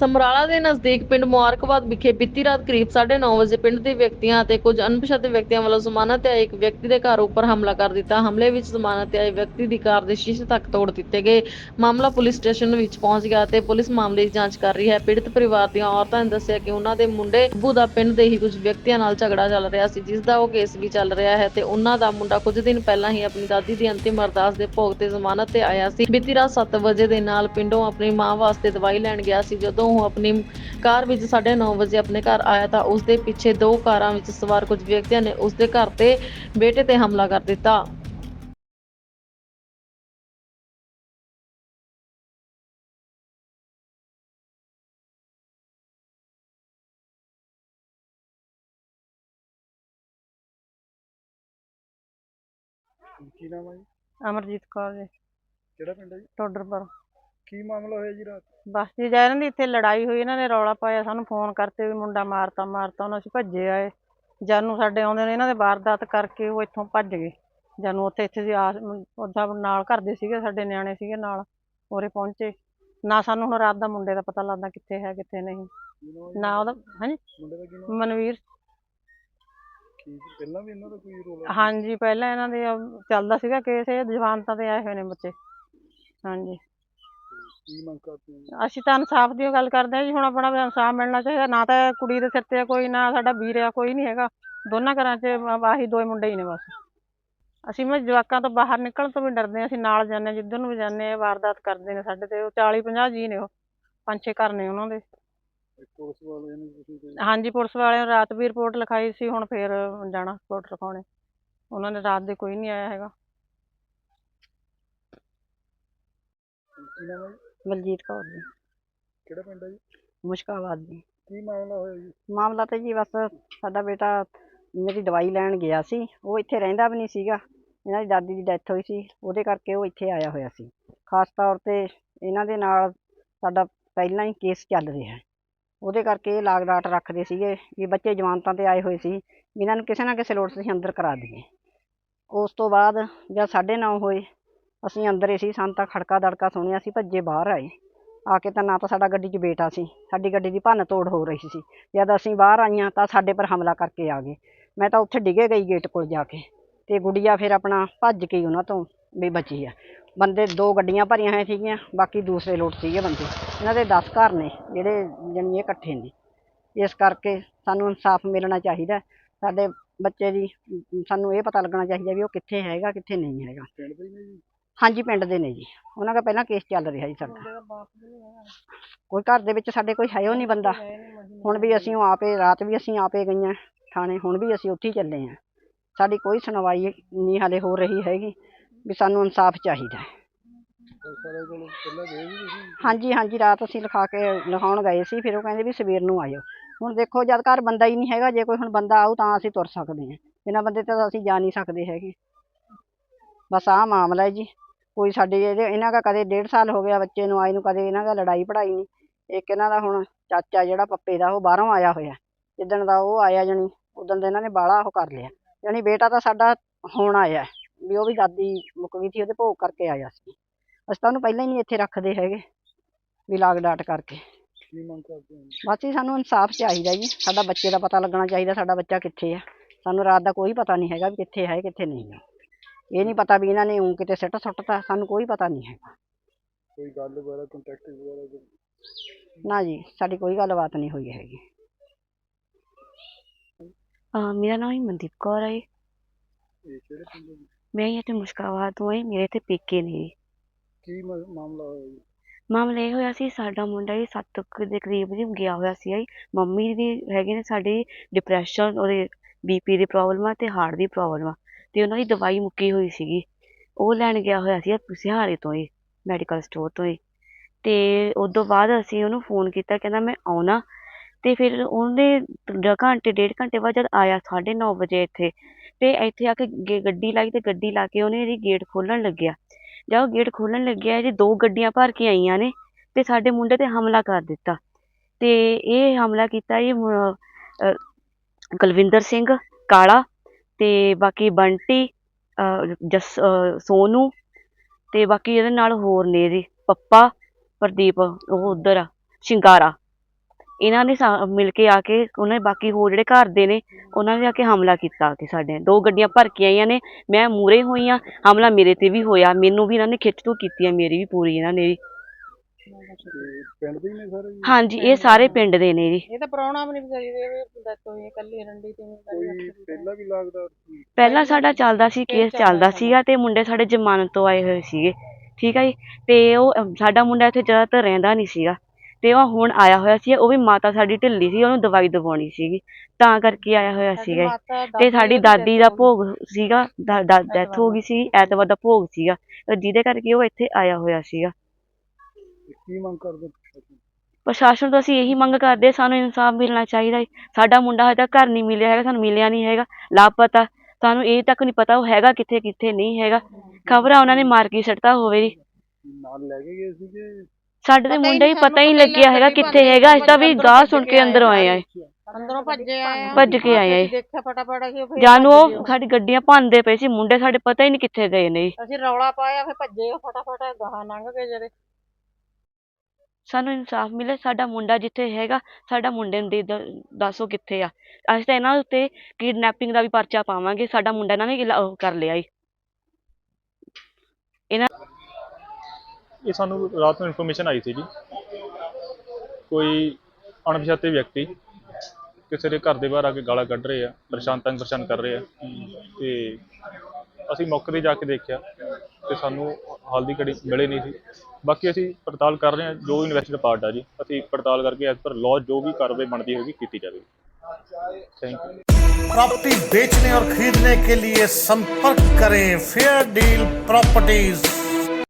ਸਮਰਾਲਾ ਦੇ ਨਜ਼ਦੀਕ ਪਿੰਡ ਮੁਬਾਰਕਬਾਦ ਵਿਖੇ ਬੀਤੀ ਰਾਤ ਕਰੀਬ 9:30 ਵਜੇ ਪਿੰਡ ਦੇ ਵਿਅਕਤੀਆਂ ਅਤੇ ਕੁਝ ਅਣਪਛਾਤੇ ਵਿਅਕਤੀਆਂ ਵੱਲੋਂ ਜ਼ਮਾਨਤ ਤੇ ਆਏ ਇੱਕ ਵਿਅਕਤੀ ਦੇ ਘਰ ਉੱਪਰ ਹਮਲਾ ਕਰ ਦਿੱਤਾ। ਹਮਲੇ ਵਿੱਚ ਜ਼ਮਾਨਤ ਤੇ ਆਏ ਵਿਅਕਤੀ ਦੀ ਕਾਰ ਦੇ ਸ਼ੀਸ਼ੇ ਤੱਕ ਤੋੜ ਦਿੱਤੇ ਗਏ। ਮਾਮਲਾ ਪੁਲਿਸ ਸਟੇਸ਼ਨ ਵਿੱਚ ਪਹੁੰਚ ਗਿਆ ਤੇ ਪੁਲਿਸ ਮਾਮਲੇ ਦੀ ਜਾਂਚ ਕਰ ਰਹੀ ਹੈ। ਪੀੜਤ ਪਰਿਵਾਰ ਦੀਆਂ ਔਰਤਾਂ ਨੇ ਦੱਸਿਆ ਕਿ ਉਹਨਾਂ ਦੇ ਮੁੰਡੇ ਬੱਬੂ ਦਾ ਪਿੰਡ ਦੇ ਹੀ ਕੁਝ ਵਿਅਕਤੀਆਂ ਨਾਲ ਝਗੜਾ ਚੱਲ ਰਿਹਾ ਸੀ, ਜਿਸ ਦਾ ਉਹ ਕੇਸ ਵੀ ਚੱਲ ਰਿਹਾ ਹੈ ਤੇ ਉਹਨਾਂ ਦਾ ਮੁੰਡਾ ਕੁਝ ਦਿਨ ਪਹਿਲਾਂ ਹੀ ਆਪਣੀ ਦਾਦੀ ਦੀ ਅੰਤਿਮ ਅਰਦਾਸ ਦੇ ਭੋਗ ਤੇ ਜ਼ਮਾਨਤ ਤੇ ਆਇਆ ਸੀ। ਬੀਤੀ ਰਾਤ 7 ਵਜੇ ਦੇ ਨਾਲ ਪਿੰਡੋਂ ਆਪਣੀ ਮਾਂ ਵਾਸਤੇ ਦਵਾਈ ਲੈਣ ਗਿਆ ਸੀ, ਜਦੋਂ ਉਹ ਆਪਣੀ ਕਾਰ ਵਿੱਚ 9:30 ਵਜੇ ਆਪਣੇ ਘਰ ਆਇਆ ਤਾਂ ਉਸ ਦੇ ਪਿੱਛੇ ਦੋ ਕਾਰਾਂ ਵਿੱਚ ਸਵਾਰ ਕੁਝ ਵਿਅਕਤੀਆਂ ਨੇ ਉਸ ਦੇ ਘਰ ਤੇ ਬੇਟੇ ਤੇ ਹਮਲਾ ਕਰ ਦਿੱਤਾ। ਕੀ ਨਾਮ ਹੈ ਜੀ? ਅਮਰਜੀਤ ਕੌਰ ਜੀ। ਕਿਹੜਾ ਪਿੰਡ ਹੈ ਜੀ? ਟੋਡਰਪੁਰ ਕੀ ਮਾਮਲਾ ਹੋਇਆ ਜੀ ਰਾਤ? ਬਸ ਜੀ ਜਾ ਇਹਨਾਂ ਦੀ ਇੱਥੇ ਲੜਾਈ ਹੋਈ ਇਹਨਾਂ ਨੇ ਰੌਲਾ ਪਾਇਆ ਸਾਨੂੰ ਫੋਨ ਕਰਤੇ ਵੀ ਮੁੰਡਾ ਮਾਰਤਾ ਮਾਰਤਾ ਉਹਨਾਂ ਅਸੀਂ ਭੱਜੇ ਆਏ। ਜਾਨੂੰ ਸਾਡੇ ਆਉਂਦੇ ਨੇ ਇਹਨਾਂ ਦੇ ਵਾਰਦਾਤ ਕਰਕੇ ਉਹ ਇੱਥੋਂ ਭੱਜ ਗਏ। ਜਾਨੂੰ ਉੱਥੇ ਇੱਥੇ ਸੀ ਆਸ ਉਹਦਾ ਨਾਲ ਘਰ ਦੇ ਸੀਗੇ ਸਾਡੇ ਨਿਆਣੇ ਸੀਗੇ ਨਾਲ ਉਰੇ ਪਹੁੰਚੇ। ਨਾ ਸਾਨੂੰ ਹੁਣ ਰਾਤ ਦਾ ਮੁੰਡੇ ਦਾ ਪਤਾ ਲੱਗਦਾ ਕਿੱਥੇ ਹੈ ਕਿੱਥੇ ਨਹੀਂ? ਨਾ ਉਹਦਾ ਹਾਂਜੀ? ਮੁੰਡੇ ਦਾ ਕੀ ਨਾਮ? ਮਨਵੀਰ। ਕੀ ਪਹਿਲਾਂ ਵੀ ਇਹਨਾਂ ਦਾ ਕੋਈ ਰੋਲ ਹਾਂਜੀ ਪਹਿਲਾਂ ਇਹਨਾਂ ਦੇ ਅਹ ਚੱਲਦਾ ਸੀਗਾ ਕੇਸ ਇਹ ਜਵਾਨਤਾਂ ਤੇ ਆਏ ਹੋਏ ਨੇ ਬੱਚੇ। ਹਾਂਜੀ। ਕੀ ਮੰਗ ਕਰਦੇ ਹੋ? ਅਸੀਂ ਤਾਂ ਇਨਸਾਫ ਦੀ ਗੱਲ ਕਰਦੇ ਹਾਂ ਜੀ ਹੁਣ ਆਪਣਾ ਵੀ ਇਨਸਾਫ ਮਿਲਣਾ ਚਾਹੀਦਾ ਨਾ ਤਾਂ ਕੁੜੀ ਦੇ ਸਿਰ ਤੇ ਕੋਈ ਨਾ ਸਾਡਾ ਵੀਰ ਆ ਕੋਈ ਨਹੀਂ ਹੈਗਾ। ਦੋਨਾਂ ਘਰਾਂ 'ਚ ਆਹੀ ਦੋ ਹੀ ਮੁੰਡੇ ਹੀ ਨੇ ਬਸ। ਅਸੀਂ ਮੈਂ ਜਵਾਕਾਂ ਤੋਂ ਬਾਹਰ ਨਿਕਲਣ ਤੋਂ ਵੀ ਡਰਦੇ ਹਾਂ ਅਸੀਂ ਨਾਲ ਜਾਂਦੇ ਹਾਂ ਜਿੱਧਰ ਨੂੰ ਵੀ ਜਾਂਦੇ ਹਾਂ ਵਾਰਦਾਤ ਕਰਦੇ ਨੇ ਸਾਡੇ ਤੇ ਉਹ 40 50 ਜੀ ਨੇ ਉਹ ਪੰਜ ਛੇ ਘਰ ਨੇ ਉਹਨਾਂ ਦੇ। ਇੱਕ ਪੁਲਿਸ ਵਾਲੇ ਨੇ ਤੁਸੀਂ ਕੋਈ ਹਾਂਜੀ ਪੁਲਿਸ ਵਾਲਿਆਂ ਨੇ ਰਾਤ ਵੀ ਰਿਪੋਰਟ ਲਿਖਾਈ ਸੀ ਹੁਣ ਫੇਰ ਜਾਣਾ ਰਿਪੋਰਟ ਲਿਖਾਉਣੇ। ਉਹਨਾਂ ਨੇ ਰਾਤ ਦੇ ਕੋਈ ਨਹੀਂ ਆਇਆ ਹੈਗਾ। ਕੀ ਨਾਮ ਹੈ? ਜੀ ਬਲਜੀਤ ਕੌਰ ਜੀ। ਕਿਹੜਾ ਪਿੰਡ ਹੈ ਜੀ? ਮੁਸ਼ਕਾਬਾਦ ਜੀ। ਕੀ ਮਾਮਲਾ ਹੋਇਆ ਜੀ? ਮਾਮਲਾ ਤੇ ਜੀ ਬਸ ਸਾਡਾ ਬੇਟਾ ਮੇਰੀ ਦਵਾਈ ਲੈਣ ਗਿਆ ਸੀ। ਉਹ ਇੱਥੇ ਰਹਿੰਦਾ ਵੀ ਨਹੀਂ ਸੀਗਾ। ਇਹਨਾਂ ਦੀ ਦਾਦੀ ਦੀ ਡੈਥ ਹੋਈ ਸੀ। ਉਹਦੇ ਕਰਕੇ ਉਹ ਇੱਥੇ ਆਇਆ ਹੋਇਆ ਸੀ। ਖਾਸ ਤੌਰ ਤੇ ਇਹਨਾਂ ਦੇ ਨਾਲ ਸਾਡਾ ਪਹਿਲਾਂ ਹੀ ਕੇਸ ਚੱਲ ਰਿਹਾ। ਹੈ ਉਹਦੇ ਕਰਕੇ ਇਹ ਲਾਗ ਡਾਟ ਰੱਖਦੇ ਸੀਗੇ ਵੀ ਬੱਚੇ ਜਮਾਨਤਾਂ ਤੇ ਆਏ ਹੋਏ ਸੀ। ਵੀ ਇਹਨਾਂ ਨੂੰ ਕਿਸੇ ਨਾ ਕਿਸੇ ਲੋੜ ਅਸੀਂ ਅੰਦਰ ਕਰਾ ਦਈਏ। ਉਸ ਤੋਂ ਬਾਅਦ ਜਦ ਸਾਢੇ ਨੌ ਹੋਏ ਅਸੀਂ ਅੰਦਰ ਹੀ ਸੀ, ਸਾਨੂੰ ਤਾਂ ਖੜਕਾ ਦੜਕਾ ਸੁਣਿਆ ਸੀ, ਭੱਜੇ ਬਾਹਰ ਆਏ। ਆ ਕੇ ਤਾਂ ਨਾ ਤਾਂ ਸਾਡਾ ਗੱਡੀ 'ਚ ਬੇਟਾ ਸੀ, ਸਾਡੀ ਗੱਡੀ ਦੀ ਭੰਨ ਤੋੜ ਹੋ ਰਹੀ ਸੀ। ਜਦ ਅਸੀਂ ਬਾਹਰ ਆਈਆਂ ਤਾਂ ਸਾਡੇ ਪਰ ਹਮਲਾ ਕਰਕੇ ਆ ਗਏ। ਮੈਂ ਤਾਂ ਉੱਥੇ ਡਿੱਗੇ ਗਈ ਗੇਟ ਕੋਲ ਜਾ ਕੇ ਤੇ ਗੁੜੀਆ ਫਿਰ ਆਪਣਾ ਭੱਜ ਕੇ ਹੀ ਉਹਨਾਂ ਤੋਂ ਵੀ ਬਚੀ ਆ। ਬੰਦੇ ਦੋ ਗੱਡੀਆਂ ਭਰੀਆਂ ਹੋਈਆਂ ਸੀਗੀਆਂ, ਬਾਕੀ ਦੂਸਰੇ ਲੋਟ ਸੀਗੇ ਬੰਦੇ। ਇਹਨਾਂ ਦੇ 10 ਘਰ ਨੇ, ਜਿਹੜੇ ਜਾਣੀ ਇਹ ਇਕੱਠੇ ਨੇ। ਇਸ ਕਰਕੇ ਸਾਨੂੰ ਇਨਸਾਫ ਮਿਲਣਾ ਚਾਹੀਦਾ ਸਾਡੇ ਬੱਚੇ ਦੀ, ਸਾਨੂੰ ਇਹ ਪਤਾ ਲੱਗਣਾ ਚਾਹੀਦਾ ਵੀ ਉਹ ਕਿੱਥੇ ਹੈਗਾ, ਕਿੱਥੇ ਨਹੀਂ ਹੈਗਾ। ਹਾਂਜੀ ਪਿੰਡ ਦੇ ਨੇ ਜੀ। ਉਹਨਾਂ ਦਾ ਪਹਿਲਾਂ ਕੇਸ ਚੱਲ ਰਿਹਾ ਜੀ ਸਾਡਾ। ਕੋਈ ਘਰ ਦੇ ਵਿੱਚ ਸਾਡੇ ਕੋਈ ਹੈ ਉਹ ਨਹੀਂ ਬੰਦਾ। ਹੁਣ ਵੀ ਅਸੀਂ ਉਹ ਆਪੇ ਰਾਤ ਵੀ ਅਸੀਂ ਆਪੇ ਗਈਆਂ ਥਾਣੇ ਹੁਣ ਵੀ ਅਸੀਂ ਉੱਥੇ ਹੀ ਚੱਲੇ ਹਾਂ। ਸਾਡੀ ਕੋਈ ਸੁਣਵਾਈ ਨਹੀਂ ਹਾਲੇ ਹੋ ਰਹੀ ਹੈਗੀ ਵੀ ਸਾਨੂੰ ਇਨਸਾਫ ਚਾਹੀਦਾ ਹਾਂਜੀ ਹਾਂਜੀ ਰਾਤ ਅਸੀਂ ਲਿਖਾ ਕੇ ਲਿਖਾਉਣ ਗਏ ਸੀ ਫਿਰ ਉਹ ਕਹਿੰਦੇ ਵੀ ਸਵੇਰ ਨੂੰ ਆਇਓ। ਹੁਣ ਦੇਖੋ ਜਦ ਘਰ ਬੰਦਾ ਹੀ ਨਹੀਂ ਹੈਗਾ ਜੇ ਕੋਈ ਹੁਣ ਬੰਦਾ ਆਊ ਤਾਂ ਅਸੀਂ ਤੁਰ ਸਕਦੇ ਹਾਂ। ਬਿਨਾਂ ਬੰਦੇ ਤੇ ਤਾਂ ਅਸੀਂ ਜਾ ਨਹੀਂ ਸਕਦੇ ਹੈਗੇ। ਬਸ ਆਹ ਮਾਮਲਾ ਹੈ ਜੀ। ਕੋਈ ਸਾਡੇ ਇਹਦੇ ਇਹਨਾਂ ਦਾ ਕਦੇ ਡੇਢ ਸਾਲ ਹੋ ਗਿਆ ਬੱਚੇ ਨੂੰ ਆਏ ਨੂੰ ਕਦੇ ਇਹਨਾਂ ਦਾ ਲੜਾਈ ਪੜਾਈ ਨਹੀਂ। ਇੱਕ ਇਹਨਾਂ ਦਾ ਹੁਣ ਚਾਚਾ ਜਿਹੜਾ ਪੱਪੇ ਦਾ ਉਹ ਬਾਹਰੋਂ ਆਇਆ ਹੋਇਆ। ਜਿੱਦਣ ਦਾ ਉਹ ਆਇਆ ਜਣੀ ਉਦੋਂ ਦਾ ਇਹਨਾਂ ਨੇ ਬਾਹਲਾ ਉਹ ਕਰ ਲਿਆ। ਜਾਣੀ ਬੇਟਾ ਤਾਂ ਸਾਡਾ ਹੁਣ ਆਇਆ ਵੀ ਉਹ ਵੀ ਦਾਦੀ ਮੁੱਕ ਗਈ ਸੀ ਉਹਦੇ ਭੋਗ ਕਰਕੇ ਆਇਆ ਸੀ। ਅਸੀਂ ਤਾਂ ਉਹਨੂੰ ਪਹਿਲਾਂ ਹੀ ਨਹੀਂ ਇੱਥੇ ਰੱਖਦੇ ਹੈਗੇ ਵੀ ਲਾਗ ਡਾਟ ਕਰਕੇ। ਬਸ ਜੀ ਸਾਨੂੰ ਇਨਸਾਫ ਚਾਹੀਦਾ ਜੀ ਸਾਡਾ ਬੱਚੇ ਦਾ ਪਤਾ ਲੱਗਣਾ ਚਾਹੀਦਾ ਸਾਡਾ ਬੱਚਾ ਕਿੱਥੇ ਆ। ਸਾਨੂੰ ਰਾਤ ਦਾ ਕੋਈ ਪਤਾ ਨਹੀਂ ਹੈਗਾ ਵੀ ਕਿੱਥੇ ਹੈ ਕਿੱਥੇ ਨਹੀਂ ਹੈ। ਇਹ ਨਹੀਂ ਪਤਾ ਵੀ ਇਹਨਾਂ ਨੇ ਉਂ ਕਿਤੇ ਸਿੱਟ ਸੁੱਟਤਾ ਸਾਨੂੰ ਕੋਈ ਪਤਾ ਨਹੀਂ ਹੈਗਾ। ਕੋਈ ਗੱਲ ਵਗੈਰਾ ਕੰਟੈਕਟ ਵਗੈਰਾ ਕੋਈ- ਨਾ ਜੀ ਸਾਡੀ ਕੋਈ ਗੱਲਬਾਤ ਨਹੀਂ ਹੋਈ ਹੈਗੀ। ਅਹ ਮੇਰਾ ਨਾਮ ਹੀ ਮਨਦੀਪ ਕੌਰ ਹੈ ਇਹ ਕਿਹੜੇ ਪਿੰਡ ਦੇ ਜੀ? ਮੈਂ ਇੱਥੇ ਮੁਸ਼ਕਾਬਾਦ ਤੋਂ ਹਾਂ ਮੇਰੇ ਇੱਥੇ ਪੇਕੇ ਨੇ ਜੀ। ਕੀ ਮ- ਮਾਮਲਾ ਹੋਇਆ ਜੀ? ਮਾਮਲਾ ਇਹ ਹੋਇਆ ਸੀ ਸਾਡਾ ਮੁੰਡਾ ਜੀ ਸੱਤ ਕੁ ਦੇ ਕਰੀਬ ਜੀ ਗਿਆ ਹੋਇਆ ਸੀ ਜੀ। ਮੰਮੀ ਦੀ ਹੈਗੇ ਨੇ ਸਾਡੀ ਡਿਪਰੈਸ਼ਨ ਉਹਦੇ ਬੀਪੀ ਦੀ ਪ੍ਰੋਬਲਮ ਆ ਤੇ ਹਾਰਟ ਦੀ ਪ੍ਰੋਬਲਮ ਆ। ਤੇ ਉਹਨਾਂ ਦੀ ਦਵਾਈ ਮੁੱਕੀ ਹੋਈ ਸੀਗੀ। ਉਹ ਲੈਣ ਗਿਆ ਹੋਇਆ ਸੀ ਸਿਹਾਰੇ ਤੋਂ ਹੀ ਮੈਡੀਕਲ ਸਟੋਰ ਤੋਂ ਹੀ। ਤੇ ਉਸ ਤੋਂ ਬਾਅਦ ਅਸੀਂ ਉਹਨੂੰ ਫੋਨ ਕੀਤਾ, ਕਹਿੰਦਾ ਮੈਂ ਆਉਣਾ। ਤੇ ਫਿਰ ਉਹਨੇ ਘੰਟੇ, ਡੇਢ ਘੰਟੇ ਬਾਅਦ ਜਦ ਆਇਆ 9:30 ਵਜੇ ਇੱਥੇ, ਤੇ ਇੱਥੇ ਆ ਕੇ ਗੇ- ਗੱਡੀ ਲਾਈ ਤੇ ਗੱਡੀ ਲਾ ਕੇ ਉਹਨੇ ਇਹਦੀ ਗੇਟ ਖੋਲਣ ਲੱਗਿਆ। ਜਦ ਉਹ ਗੇਟ ਖੋਲਣ ਲੱਗਿਆ, ਇਹਦੀ ਦੋ ਗੱਡੀਆਂ ਭਰ ਕੇ ਆਈਆਂ ਨੇ ਤੇ ਸਾਡੇ ਮੁੰਡੇ ਤੇ ਹਮਲਾ ਕਰ ਦਿੱਤਾ। ਤੇ ਇਹ ਹਮਲਾ ਕੀਤਾ ਜੀ ਕੁਲਵਿੰਦਰ ਸਿੰਘ ਕਾਲਾ ਤੇ ਬਾਕੀ ਬੰਟੀ, ਅਹ ਜਸ, ਅਹ ਤੇ ਬਾਕੀ ਇਹਦੇ ਨਾਲ ਹੋਰ ਨੇ ਜੀ, ਪੱਪਾ, ਪ੍ਰਦੀਪ, ਉਹ ਉੱਧਰ ਆ, ਸ਼ਿੰਗਾਰਾ। ਇਹਨਾਂ ਨੇ ਸਾ- ਮਿਲ ਕੇ ਆ ਕੇ ਉਹਨਾਂ ਨੇ ਬਾਕੀ ਹੋਰ ਜਿਹੜੇ ਘਰ ਦੇ ਨੇ, ਉਹਨਾਂ ਨੇ ਆ ਕੇ ਹਮਲਾ ਕੀਤਾ ਆ ਕੇ ਸਾਡੇ ਦੋ ਗੱਡੀਆਂ ਭਰ ਕੇ ਆਈਆਂ ਨੇ, ਮੈਂ ਮੂਹਰੇ ਹੋਈ ਹਾਂ ਹਮਲਾ ਮੇਰੇ ਤੇ ਵੀ ਹੋਇਆ, ਮੈਨੂੰ ਵੀ ਇਹਨਾਂ ਨੇ ਖਿੱਚ ਤੂ ਕੀਤੀ ਆ, ਮੇਰੀ ਵੀ ਪੂਰੀ ਇਹਨਾਂ ਨੇ ਵੀ। ਤੇ ਪਿੰਡ ਦੇ ਹੀ ਨੇ ਸਾਰੇ ਜੀ? ਹਾਂਜੀ ਇਹ ਸਾਰੇ ਪਿੰਡ ਦੇ ਨੇ ਜੀ। ਇਹ ਤਾਂ ਪ੍ਰਾਹੁਣਾ ਵੀ ਨਹੀਂ ਵਿਚਾਰੀ ਦੇ ਵੀ ਡੈਥ ਹੋਈ ਹੈ ਕੱਲੀ ਰੰਡੀ ਤੇ ਕੋਈ ਪਹਿਲਾਂ ਵੀ ਲੱਗਦਾ ਸੀ? ਪਹਿਲਾਂ ਸਾਡਾ ਚੱਲਦਾ ਸੀ ਕੇਸ ਚੱਲਦਾ ਸੀਗਾ ਤੇ ਮੁੰਡੇ ਸਾਡੇ ਜ਼ਮਾਨਤ ਤੋਂ ਆਏ ਹੋਏ ਸੀਗੇ ਠੀਕ ਹੈ ਜੀ? ਤੇ ਉਹ ਅਮ, ਸਾਡਾ ਮੁੰਡਾ ਇੱਥੇ ਜ਼ਿਆਦਾਤਰ ਰਹਿੰਦਾ ਨਹੀਂ ਸੀਗਾ। ਤੇ ਉਹ ਹੁਣ ਆਇਆ ਹੋਇਆ ਸੀ ਉਹ ਵੀ ਮਾਤਾ ਸਾਡੀ ਢਿੱਲੀ ਸੀ ਉਹਨੂੰ ਦਵਾਈ ਦਵਾਉਣੀ ਸੀਗੀ ਤਾਂ ਕਰਕੇ ਆਇਆ ਹੋਇਆ ਸੀਗਾ ਜੀ। ਤੇ ਸਾਡੀ ਦਾਦੀ ਦਾ ਭੋਗ ਸੀਗਾ ਡੈਥ ਹੋ ਗਈ ਸੀ ਐਤਵਾਰ ਦਾ ਭੋਗ ਸੀਗਾ। ਤੇ ਜਿਹਦੇ ਕਰਕੇ ਉਹ ਇੱਥੇ ਆਇਆ ਹੋਇਆ ਸੀਗਾ। ਕੀ ਮੰਗ ਕਰਦੇ ਪ੍ਰਸ਼ਾਸਨ? ਪ੍ਰਸ਼ਾਸਨ ਤੋਂ ਅਸੀਂ ਇਹੀ ਮੰਗ ਕਰਦੇ ਹਾਂ, ਸਾਨੂੰ ਇਨਸਾਫ ਮਿਲਣਾ ਚਾਹੀਦਾ ਹੈ। ਸਾਡਾ ਮੁੰਡਾ ਹਜੇ ਤੱਕ ਘਰ ਨਹੀਂ ਮਿਲਿਆ ਹੈਗਾ ਸਾਨੂੰ ਮਿਲਿਆ ਨਹੀਂ ਹੈਗਾ ਲਾਪਤਾ। ਸਾਨੂੰ ਇਹ ਤੱਕ ਨਹੀਂ ਪਤਾ ਉਹ ਹੈਗਾ ਕਿੱਥੇ ਕਿੱਥੇ ਨਹੀਂ ਹੈਗਾ। ਖਬਰਾਂ ਉਹਨਾਂ ਨੇ ਮਾਰ ਕੇ ਸੱਟਤਾ ਹੋਵੇ ਜੀ। ਨਾਲ ਲੈ ਕੇ ਗਏ ਸੀਗੇ? ਸਾਡੇ ਤੇ ਮੁੰਡੇ ਹੀ ਪਤਾ ਹੀ ਨਹੀਂ ਲੱਗਿਆ ਹੈਗਾ ਕਿੱਥੇ ਹੈਗਾ। ਅਸੀਂ ਤਾਂ ਵੀ ਗਾਹ ਸੁਣ ਕੇ ਅੰਦਰੋਂ ਆਏ ਆ। ਅੰਦਰੋਂ ਭੱਜੇ ਆਏ ਆ। ਭੱਜ ਕੇ ਆਏ ਆ। ਦੇਖਿਆ ਫਟਾਫਟ ਅਸੀਂ ਫਿਰ ਜਾਨੂੰ ਉਹ ਸਾਡੀ ਗੱਡੀਆਂ ਭੰਨਦੇ ਪਏ ਸੀ। ਮੁੰਡੇ ਸਾਡੇ ਪਤਾ ਹੀ ਨਹੀਂ ਕਿੱਥੇ ਗਏ ਨੇ। ਜੀ ਅਸੀਂ ਰੌਲਾ ਪਾਇਆ ਫਿਰ ਭੱਜੇ ਉਹ ਫਟਾਫਟ ਗਾਹਾਂ ਲੰਘ ਗਏ ਜਿਹੜੇ। ਸਾਨੂੰ ਇਨਸਾਫ ਮਿਲੇ, ਸਾਡਾ ਮੁੰਡਾ ਜਿੱਥੇ ਹੈਗਾ, ਸਾਡਾ ਮੁੰਡੇ ਨੂੰ ਦੇ ਦ- ਦੱਸੋ ਕਿੱਥੇ ਆ। ਅਸੀਂ ਤਾਂ ਇਹਨਾਂ ਉੱਤੇ ਕਿਡਨੈਪਿੰਗ ਦਾ ਵੀ ਪਰਚਾ ਪਾਵਾਂਗੇ, ਸਾਡਾ ਮੁੰਡਾ ਇਹਨਾਂ ਨੇ ਉਹ ਕਰ ਲਿਆ ਜੀ। ਇਹ ਸਾਨੂੰ ਰਾਤ ਨੂੰ ਇਨਫੋਰਮੇਸ਼ਨ ਆਈ ਸੀ ਜੀ। ਕੋਈ ਅਣਪਛਾਤੇ ਵਿਅਕਤੀ ਕਿਸੇ ਦੇ ਘਰ ਦੇ ਬਾਹਰ ਆ ਕੇ ਗਾਲਾਂ ਕੱਢ ਰਹੇ ਆ, ਪਰੇਸ਼ਾਨ ਤੰਗ ਪਰੇਸ਼ਾਨ ਕਰ ਰਹੇ ਆ। ਤੇ ਅਸੀਂ ਮੌਕੇ ਤੇ ਜਾ ਕੇ ਦੇਖਿਆ। ਤੇ ਸਾਨੂੰ ਹਾਲ ਦੀ ਘੜੀ ਮਿਲੇ ਨਹੀਂ ਸੀ ਬਾਕੀ ਅਸੀਂ ਪੜਤਾਲ ਕਰ ਰਹੇ ਹਾਂ ਜੋ ਇਨਵੈਸਟੀਗੇਟ ਪਾਰਟ ਆ ਜੀ ਅਸੀਂ ਪੜਤਾਲ ਕਰਕੇ ਐਜ਼ ਪਰ ਲਾਅ ਜੋ ਵੀ ਕਾਰਵਾਈ ਬਣਦੀ ਹੋਗੀ ਕੀਤੀ ਜਾਵੇਗੀ ਥੈਂਕ ਯੂ प्रॉपर्टी बेचने और खरीदने के लिए संपर्क करें फेयर डील प्रॉपर्टीज